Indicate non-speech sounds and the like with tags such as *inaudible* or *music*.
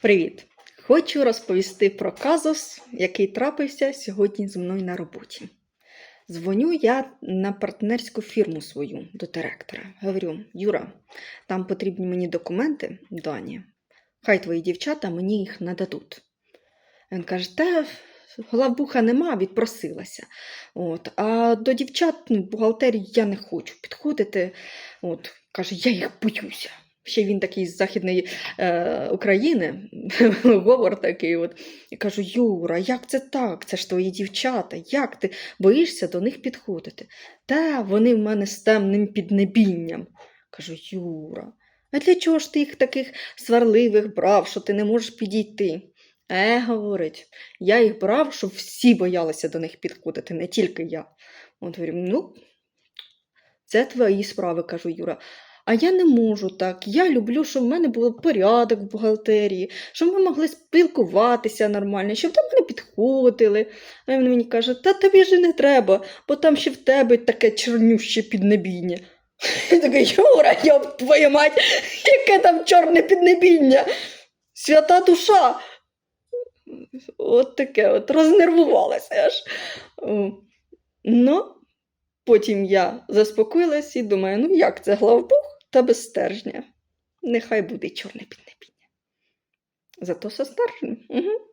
Привіт! Хочу розповісти про казус, який трапився сьогодні зі мною на роботі. Дзвоню я на партнерську фірму свою до директора. Говорю: Юра, там потрібні мені документи, дані. Хай твої дівчата мені їх нададуть. Він каже: та главбуха нема, відпросилася. От. А до дівчат ну, бухгалтерії я не хочу підходити. От. Каже, я їх боюся. Ще він такий з Західної е, України, *laughs* говор такий. От. І кажу: Юра, як це так? Це ж твої дівчата, як ти боїшся до них підходити? Та вони в мене з темним піднебінням. Кажу, Юра, а для чого ж ти їх таких сварливих брав, що ти не можеш підійти? Е, говорить, я їх брав, щоб всі боялися до них підходити, не тільки я. От говорю, ну, це твої справи, кажу Юра. А я не можу так. Я люблю, щоб в мене був порядок в бухгалтерії, щоб ми могли спілкуватися нормально, щоб до мене підходили. А він мені каже, та тобі ж не треба, бо там ще в тебе таке чорнюще піднебіння. *laughs* Я така, Юра, йоп, твою мать, *laughs* яке там чорне піднебіння. Свята душа. От таке, от рознервувалася аж. Ну, потім я заспокоїлась і думаю, ну як це главбух та без стержня. Нехай буде чорне піднебіння. Зато со стержнем. Угу.